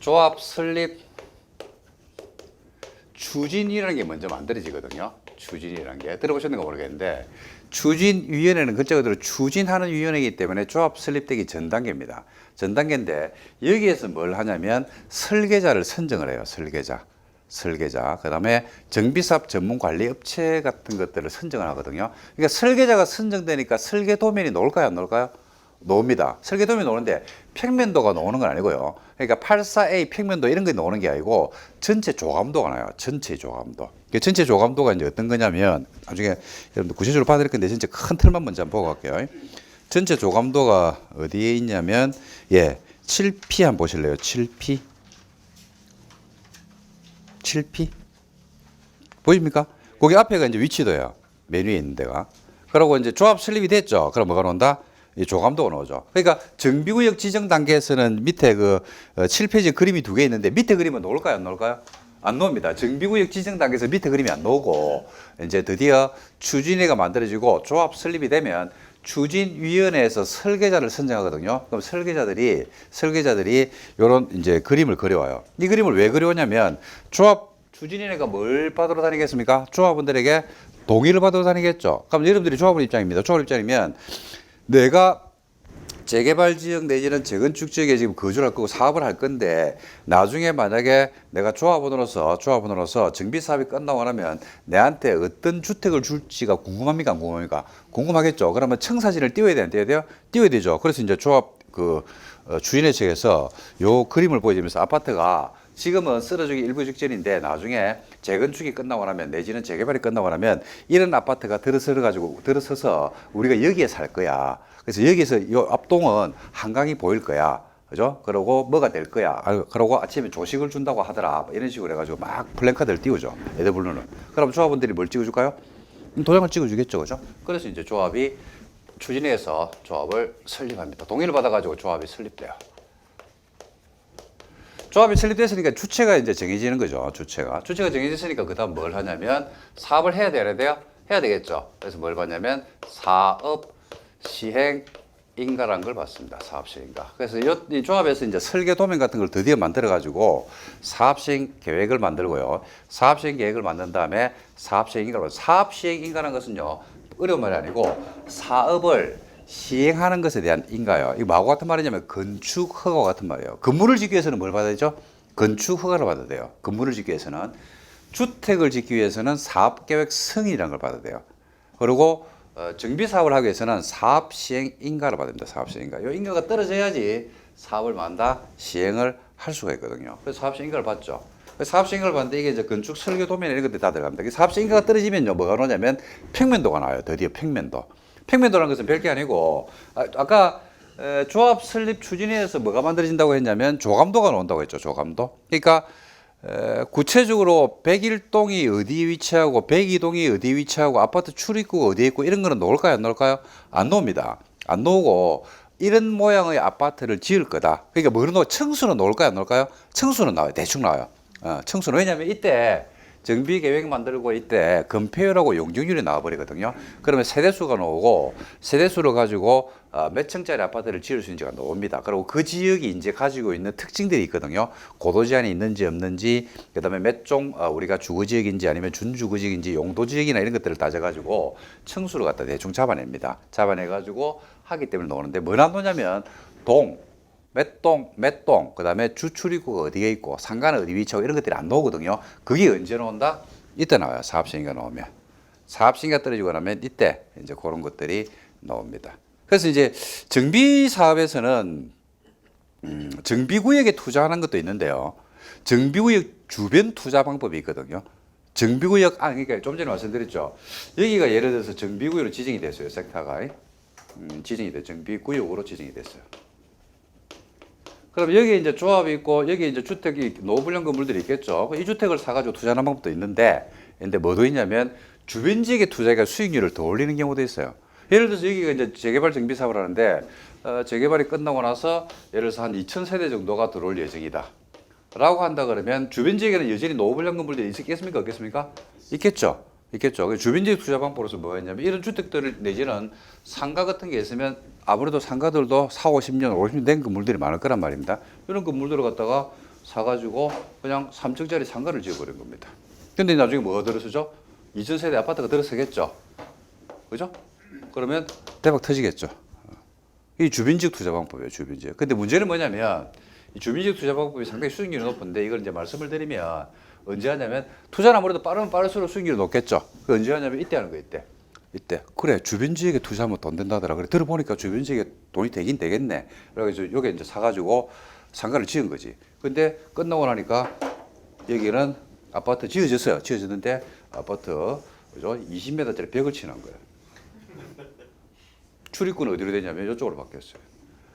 조합 설립 추진이라는 게 먼저 만들어지거든요. 추진이라는 게 들어보셨는가 모르겠는데 추진위원회는 글자 그대로 추진하는 위원회이기 때문에 조합 설립되기 전 단계입니다. 전 단계인데 여기에서 뭘 하냐면 설계자를 선정을 해요. 설계자. 설계자. 그 다음에 정비사업 전문 관리 업체 같은 것들을 선정을 하거든요. 그러니까 설계자가 선정되니까 설계 도면이 나올까요, 안 나올까요? 나옵니다. 설계 도면이 나오는데 평면도가 나오는 건 아니고요. 그러니까 84A 평면도 이런 게 나오는 게 아니고 전체 조감도가 나요. 전체 조감도. 그 전체 조감도가 이제 어떤 거냐면 나중에 여러분들 구체적으로 봐드릴 건데 전체 큰 틀만 먼저 한번 보고 갈게요. 전체 조감도가 어디에 있냐면 예, 7P 한번 보실래요? 7P. 7P. 보입니까? 거기 앞에가 이제 위치도예요. 메뉴에 있는 데가. 그러고 이제 조합 설립이 됐죠. 그럼 뭐가 나온다? 이 조감도가 나오죠. 그러니까 정비구역 지정 단계에서는 밑에 그 7페이지 그림이 두 개 있는데 밑에 그림은 나올까요? 안 나올까요? 안 나옵니다. 정비구역 지정 단계에서 밑에 그림이 안 나오고 이제 드디어 추진회가 만들어지고 조합 설립이 되면 추진위원회에서 설계자를 선정하거든요. 그럼 설계자들이 설계자들이 이런 이제 그림을 그려와요. 이 그림을 왜 그려오냐면 조합 추진위원회가 뭘 받으러 다니겠습니까? 조합원들에게 동의를 받으러 다니겠죠. 그럼 여러분들이 조합원 입장입니다. 조합원 입장이면 내가 재개발 지역 내지는 재건축 지역에 지금 거주를 할 거고 사업을 할 건데 나중에 만약에 내가 조합원으로서 조합원으로서 정비 사업이 끝나고 나면 내한테 어떤 주택을 줄지가 궁금합니까? 안 궁금합니까? 궁금하겠죠. 그러면 청사진을 띄워야 되는 띄워야 돼요? 띄워야 되죠. 그래서 이제 조합 그 어, 주인의 측에서 요 그림을 보여주면서 아파트가 지금은 쓰러지기 일부 직전인데 나중에 재건축이 끝나고 나면 내지는 재개발이 끝나고 나면 이런 아파트가 들어서 가지고 들어서서 우리가 여기에 살 거야. 그래서 여기서 이 앞동은 한강이 보일 거야. 그죠? 그러고 뭐가 될 거야. 아, 그러고 아침에 조식을 준다고 하더라. 뭐 이런 식으로 해가지고 막 플랜카드를 띄우죠. 부르는. 그럼 조합원들이 뭘 찍어줄까요? 음, 도장을 찍어주겠죠. 그죠? 그래서 이제 조합이 추진해서 조합을 설립합니다. 동의를 받아가지고 조합이 설립돼요. 조합이 설립됐으니까 주체가 이제 정해지는 거죠. 주체가. 주체가 정해졌으니까 그 다음 뭘 하냐면 사업을 해야 돼야 돼요? 해야 되겠죠. 그래서 뭘 받냐면 사업 시행 인가라는 걸 받습니다. 사업 시행인가. 그래서 이, 이 조합에서 이제 설계 도면 같은 걸 드디어 만들어 가지고 사업 시행 계획을 만들고요. 사업 시행 계획을 만든 다음에 사업 시행 인가로 사업 시행 인가라는 것은요. 어려운 말이 아니고 사업을 시행하는 것에 대한 인가요. 이거 뭐하고 같은 말이냐면 건축 허가 같은 말이에요. 건물을 짓기 위해서는 뭘 받아야 되죠? 건축 허가를 받아야 돼요. 건물을 짓기 위해서는 주택을 짓기 위해서는 사업 계획 승인이라는 걸 받아야 돼요. 그리고 어, 정비 사업을 하기 위해서는 사업 시행 인가를 받아야 됩니다. 사업 시행 인가. 이 인가가 떨어져야지 사업을 만다 시행을 할 수가 있거든요. 그래서 사업 시행 인가를 받죠. 그래서 사업 시행 인가를 받는데 이게 이제 건축 설계 도면 이런 것들이 다 들어갑니다. 이 사업 시행 인가가 떨어지면요 뭐가 나오냐면 평면도가 나와요. 드디어 평면도. 평면도라는 것은 별게 아니고 아, 아까 에, 조합 설립 추진회에서 뭐가 만들어진다고 했냐면 조감도가 나온다고 했죠. 조감도. 그러니까 에, 구체적으로 101동이 어디에 위치하고 102동이 어디에 위치하고 아파트 출입구가 어디에 있고 이런 거는 나올까요? 안 나올까요? 안 나옵니다. 안 나오고 이런 모양의 아파트를 지을 거다. 그러니까 뭐로 나올 청수는 나올까요? 안 나올까요? 청수는 나와요. 대충 나와요. 어, 청수는 왜냐하면 이때 정비 계획 만들고 이때 건폐율하고 용적률이 나와버리거든요. 그러면 세대수가 나오고 세대수를 가지고 어, 몇 층짜리 아파트를 지을 수 있는지가 나옵니다. 그리고 그 지역이 이제 가지고 있는 특징들이 있거든요. 고도 제한이 있는지 없는지, 그 다음에 몇종 어, 우리가 주거 지역인지 아니면 준주거 지역인지 용도 지역이나 이런 것들을 따져가지고 층수를 갖다 대충 잡아냅니다. 잡아내가지고 하기 때문에 나오는데 뭘안 놓냐면 동, 몇 동, 몇 동, 그 다음에 주출입구가 어디에 있고, 상가는 어디 위치하고 이런 것들이 안 나오거든요. 그게 언제 나온다? 이때 나와요. 사업시행가 나오면. 사업시행가 떨어지고 나면 이때 이제 그런 것들이 나옵니다. 그래서 이제 정비 사업에서는 음, 정비구역에 투자하는 것도 있는데요. 정비구역 주변 투자 방법이 있거든요. 정비구역, 아, 그러니까 좀 전에 말씀드렸죠. 여기가 예를 들어서 정비구역으로 지정이 됐어요. 섹터가. 음, 지정이 됐죠. 정비구역으로 지정이 됐어요. 그럼 여기 이제 조합이 있고 여기 이제 주택이 노블령 건물들이 있겠죠. 이 주택을 사가지고 투자하는 방법도 있는데, 근데 뭐도 있냐면 주변 지역의 투자가 수익률을 더 올리는 경우도 있어요. 예를 들어서 여기가 이제 재개발 정비 사업을 하는데 어, 재개발이 끝나고 나서 예를 들어서 한 2천 세대 정도가 들어올 예정이다. 라고 한다 그러면 주변 지역에는 여전히 노블령 건물들이 있겠습니까? 없겠습니까? 있겠죠. 있겠죠. 그 주변 지역 투자 방법으로서 뭐가 있냐면 이런 주택들을 내지는 상가 같은 게 있으면 아무래도 상가들도 4, 50년, 50년 된 건물들이 많을 거란 말입니다. 이런 건물들을 갖다가 사가지고 그냥 3층짜리 상가를 지어버린 겁니다. 근데 나중에 뭐가 들어서죠? 2000세대 아파트가 들어서겠죠. 그죠? 그러면 대박 터지겠죠. 이 주빈지역 투자 방법이에요, 주빈지역. 근데 문제는 뭐냐면 이 주빈지역 투자 방법이 상당히 수익률이 높은데 이걸 이제 말씀을 드리면 언제 하냐면 투자는 아무래도 빠르면 빠를수록 수익률이 높겠죠. 그 언제 하냐면 이때 하는 거 이때. 이때. 그래 주변 지역에 투자하면 돈 된다더라. 그래 들어보니까 주변 지역에 돈이 되긴 되겠네. 그래가지고 요게 이제 사가지고 상가를 지은 거지. 근데 끝나고 나니까 여기는 아파트 지어졌어요. 지어졌는데 아파트 그죠? 20m짜리 벽을 치는 거예요. 출입구는 어디로 되냐면 이쪽으로 바뀌었어요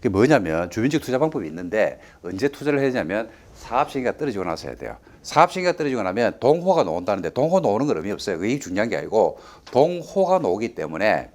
그게 뭐냐면 주변지역 투자 방법이 있는데 언제 투자를 해야 되냐면 사업 시기가 떨어지고 나서 해야 돼요. 사업 시기가 떨어지고 나면 동호가 나온다는데 동호 나오는 건 의미 없어요. 그게 중요한 게 아니고 동호가 나오기 때문에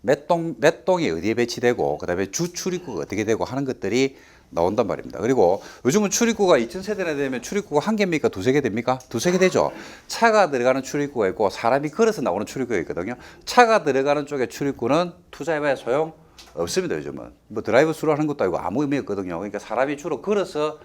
몇 동, 몇 동이 어디에 배치되고 그 다음에 주 출입구가 어떻게 되고 하는 것들이 나온단 말입니다. 그리고 요즘은 출입구가 2000세대나 되면 출입구가 한 개입니까? 두세 개 됩니까? 두세 개 되죠. 차가 들어가는 출입구가 있고 사람이 걸어서 나오는 출입구가 있거든요. 차가 들어가는 쪽에 출입구는 투자해봐야 소용 없습니다. 요즘은 뭐 드라이브 스루 하는 것도 아니고 아무 의미 없거든요. 그러니까 사람이 주로 걸어서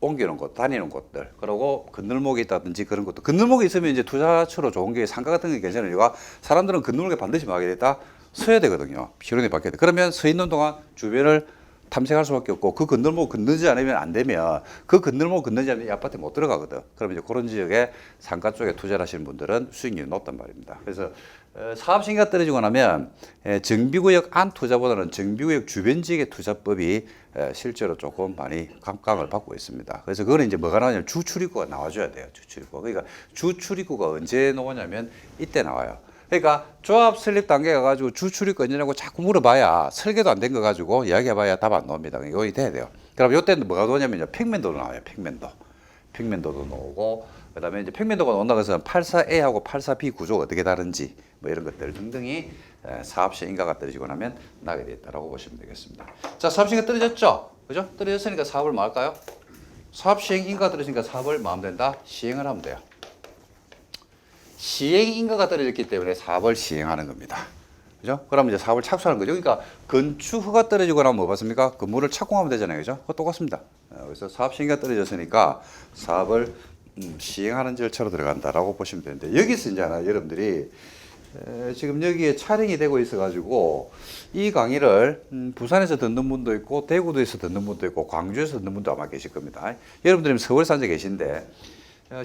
옮기는 곳, 다니는 곳들, 그리고 건널목이 있다든지 그런 것도 건널목이 있으면 이제 투자처로 좋은 게 상가 같은 게 괜찮아요. 이유가 사람들은 건널목에 반드시 막게 됐다 서야 되거든요. 필요에 받게 돼. 그러면 서 있는 동안 주변을 탐색할 수밖에 없고 그 건널목 건너지 않으면 안 되면 그 건널목 건너지 않으면 이 아파트에 못 들어가거든. 그러면 이제 그런 지역에 상가 쪽에 투자를 하시는 분들은 수익률이 높단 말입니다. 그래서 어, 사업 신기가 떨어지고 나면 에, 정비구역 안 투자보다는 정비구역 주변 지역의 투자법이 에, 실제로 조금 많이 감강을 받고 있습니다. 그래서 그거는 이제 뭐가 나오냐면 주출입구가 나와줘야 돼요. 주출입구. 그러니까 주출입구가 언제 나오냐면 이때 나와요. 그러니까 조합 설립 단계 가가지고 주출입구 언제냐고 자꾸 물어봐야 설계도 안 된 거 가지고 이야기해봐야 답 안 나옵니다. 그러니까 이거 돼야 돼요. 그럼 이때는 뭐가 나오냐면요. 평면도도 나와요. 평면도. 평면도도 나오고 그다음에 이제 평면도가 나온다 그래서 84A하고 84B 구조가 어떻게 다른지 뭐 이런 것들 등등이 에, 사업 시행가가 떨어지고 나면 나게 되었다라고 보시면 되겠습니다. 자, 사업 시행가 떨어졌죠? 그죠? 떨어졌으니까 사업을 뭐 할까요? 사업 시행 인가가 떨어지니까 사업을 마음 된다 시행을 하면 돼요. 시행 인가가 떨어졌기 때문에 사업을 시행하는 겁니다. 그죠? 그럼 이제 사업을 착수하는 거죠. 그러니까 건축 허가 떨어지거나 뭐 봤습니까? 건물을 착공하면 되잖아요. 그죠? 그거 똑같습니다. 어, 그래서 사업 시행가 떨어졌으니까 사업을 음, 시행하는 절차로 들어간다라고 보시면 되는데 여기서 이제 하나 여러분들이 에, 지금 여기에 촬영이 되고 있어가지고 이 강의를 음, 부산에서 듣는 분도 있고 대구도에서 듣는 분도 있고 광주에서 듣는 분도 아마 계실 겁니다. 여러분들은 서울 산재 계신데 어,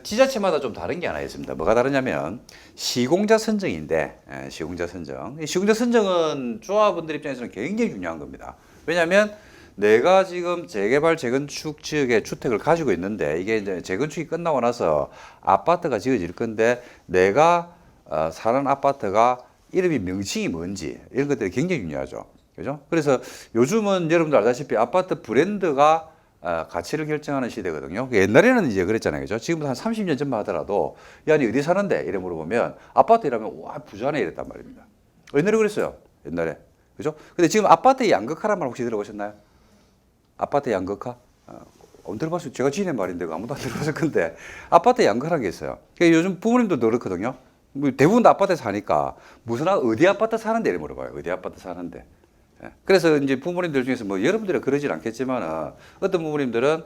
지자체마다 좀 다른 게 하나 있습니다. 뭐가 다르냐면 시공자 선정인데 에, 시공자 선정. 이 시공자 선정은 조합원들 입장에서는 굉장히 중요한 겁니다. 왜냐하면 내가 지금 재개발 재건축 지역에 주택을 가지고 있는데 이게 이제 재건축이 끝나고 나서 아파트가 지어질 건데 내가 어, 사는 아파트가 이름이 명칭이 뭔지 이런 것들이 굉장히 중요하죠. 그죠? 그래서 요즘은 여러분들 알다시피 아파트 브랜드가 어, 가치를 결정하는 시대거든요. 그 옛날에는 이제 그랬잖아요. 그죠? 지금 한 30년 전만 하더라도 야, 니 어디 사는데? 이래 물어보면 아파트 이라면 와, 부자네 이랬단 말입니다. 옛날에 그랬어요. 옛날에. 그죠? 근데 지금 아파트 양극화란 말 혹시 들어보셨나요? 아파트 양극화? 어, 안 들어봤어요. 제가 지낸 말인데 아무도 안 들어봤을 건데 아파트 양극화라는 게 있어요. 그러니까 요즘 부모님들도 그렇거든요. 뭐 대부분 다 아파트에 사니까 무슨 아- 어디 아파트 사는데 이래 물어봐요. 어디 아파트 사는데. 예. 그래서 이제 부모님들 중에서 뭐 여러분들은 그러진 않겠지만 어떤 부모님들은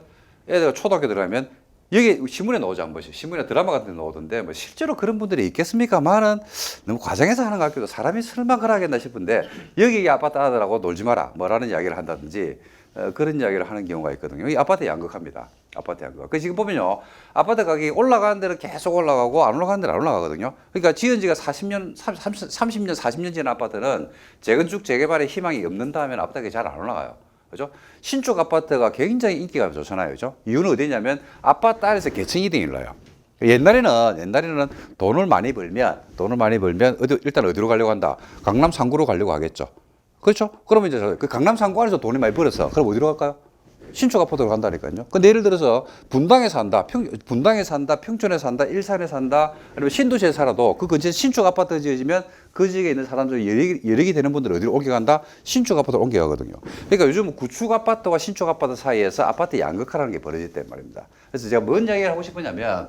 애들 초등학교 들어가면 여기 신문에 나오지 안 보시 신문이나 드라마 같은 데 나오던데 뭐 실제로 그런 분들이 있겠습니까만은 너무 과장해서 하는 것 같기도 사람이 설마 그러겠나 싶은데 여기 아파트 아들하고 놀지 마라 뭐라는 이야기를 한다든지 어, 그런 이야기를 하는 경우가 있거든요. 이 아파트 양극합니다. 아파트 양극. 그 지금 보면요. 아파트 가격이 올라가는 데는 계속 올라가고 안 올라가는 데는 안 올라가거든요. 그러니까 지은 지가 40년, 30, 30년, 40년 전 아파트는 재건축, 재개발의 희망이 없는다 하면 아파트가 잘 안 올라가요. 그죠? 신축 아파트가 굉장히 인기가 좋잖아요. 그죠? 이유는 어디냐면 아파트 안에서 계층 이동이 일어나요. 옛날에는 옛날에는 돈을 많이 벌면 돈을 많이 벌면 어디 일단 어디로 가려고 한다. 강남 상구로 가려고 하겠죠. 그렇죠? 그러면 이제 저- 그 강남 상구 안에서 돈이 많이 벌었어. 그럼 어디로 갈까요? 신축 아파트로 간다니까요. 근데 예를 들어서 분당에 산다, 평, 분당에 산다, 평촌에 산다, 일산에 산다, 아니면 신도시에 살아도 그 근처에 신축 아파트 지어지면 그 지역에 있는 사람들이 여력이, 여력이 되는 분들 어디로 옮겨간다? 신축 아파트로 옮겨가거든요. 그러니까 요즘 구축 아파트와 신축 아파트 사이에서 아파트 양극화라는 게 벌어졌단 말입니다. 그래서 제가 뭔 이야기를 하고 싶으냐면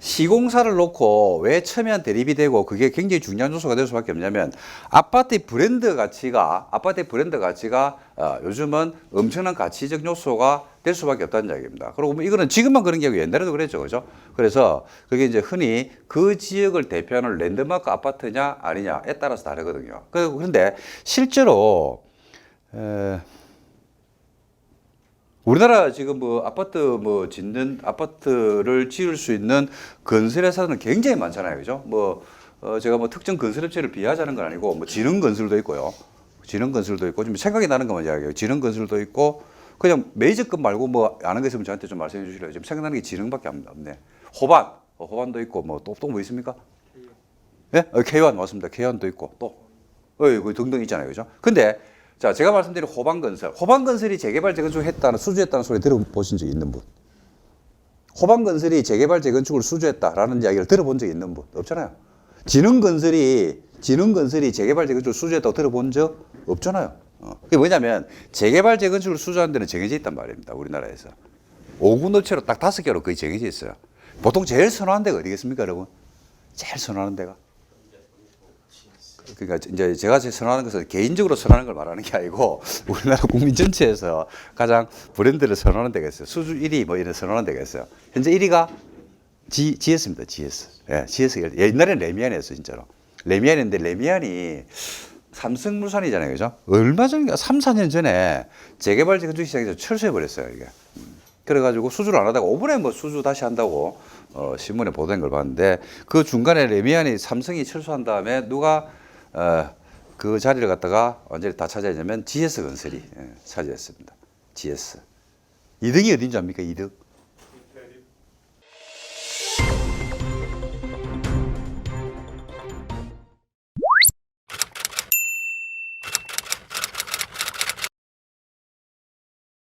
시공사를 놓고 왜 첨예한 대립이 되고 그게 굉장히 중요한 요소가 될 수밖에 없냐면 아파트의 브랜드 가치가 아파트의 브랜드 가치가 어, 요즘은 엄청난 가치적 요소가 될 수밖에 없다는 이야기입니다. 그리고 뭐 이거는 지금만 그런 게 아니고 옛날에도 그랬죠, 그죠? 그래서 그게 이제 흔히 그 지역을 대표하는 랜드마크 아파트냐 아니냐에 따라서 다르거든요. 그- 그런데 실제로 에, 우리나라 지금 뭐 아파트 뭐 짓는 아파트를 지을 수 있는 건설 회사는 굉장히 많잖아요, 그죠? 뭐 어, 제가 뭐 특정 건설업체를 비하자는 건 아니고 뭐 지능 건설도 있고요, 지능 건설도 있고 좀 생각이 나는 것만 이야기해요. 지능 건설도 있고 그냥 메이저급 말고 뭐 아는 거 있으면 저한테 좀 말씀해 주실래요? 지금 생각나는 게 지능밖에 안- 없네. 호반, 어, 호반도 있고 뭐 또 또 뭐 있습니까? 예? 어, K1 맞습니다. K1도 있고 또 어, 그 등등 있잖아요. 그죠? 근데 자, 제가 말씀드린 호반건설. 호반건설이 재개발 재건축을 했다는 수주했다는 소리 들어보신 적 있는 분? 호반건설이 재개발 재건축을 수주했다라는 이야기를 들어본 적 있는 분? 없잖아요. 진흥건설이 진흥건설이 재개발 재건축을 수주했다고 들어본 적 없잖아요. 어. 그게 뭐냐면 재개발 재건축을 수주하는 데는 정해져 있단 말입니다. 우리나라에서. 5군 업체로 딱 다섯 개로 거의 정해져 있어요. 보통 제일 선호하는 데가 어디겠습니까, 여러분? 제일 선호하는 데가? 그러니까 이제 제가 제 선호하는 것은 개인적으로 선호하는 걸 말하는 게 아니고 우리나라 국민 전체에서 가장 브랜드를 선호하는 데가 있어요. 수주 1위 뭐 이런 선호하는 데가 있어요. 현재 1위가 G, GS입니다. GS. 예, GS. 옛날엔 레미안이었어요, 진짜로. 레미안인데 레미안이 삼성물산이잖아요, 그죠? 얼마 전인가 3, 4년 전에 재개발 재건축 시장에서 철수해 버렸어요, 이게. 음. 그래가지고 수주를 안 하다가 5분에 뭐 수주 다시 한다고 어, 신문에 보도된 걸 봤는데 그 중간에 레미안이 삼성이 철수한 다음에 누가 어, 그 자리를 갖다가 완전히 다 차지하냐면 GS 건설이 예, 차지했습니다. GS. 2등이 어딘지 압니까? 2등.